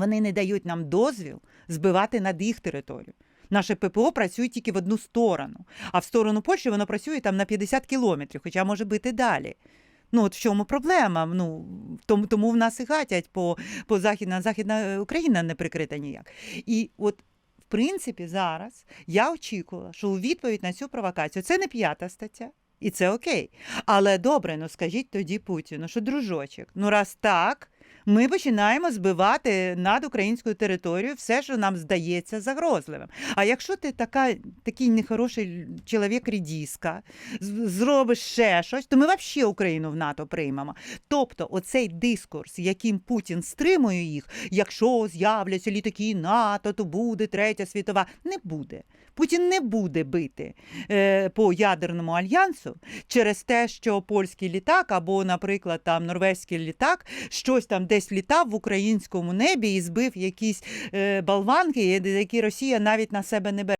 Вони не дають нам дозвіл збивати над їх територію. Наше ППО працює тільки в одну сторону, а в сторону Польщі воно працює там на 50 кілометрів, хоча може бити далі. Ну, от в чому проблема? Ну, тому, тому в нас і гатять по, по Західна, Західна Україна не прикрита ніяк. І от, в принципі, зараз я очікувала, що у відповідь на цю провокацію це не п'ята стаття. І це окей. Але добре, ну скажіть тоді Путіну, що дружочок, ну раз так, ми починаємо збивати над українською територією все, що нам здається загрозливим. А якщо ти така, такий нехороший чоловік рідіска, зробиш ще щось, то ми взагалі Україну в НАТО приймемо. Тобто, оцей дискурс, яким Путін стримує їх, якщо з'являться літаки НАТО, то буде третя світова. Не буде. Путін не буде бити е, по ядерному альянсу через те, що польський літак або, наприклад, там норвезький літак щось там десь літав в українському небі і збив якісь е, болванки, які Росія навіть на себе не бере.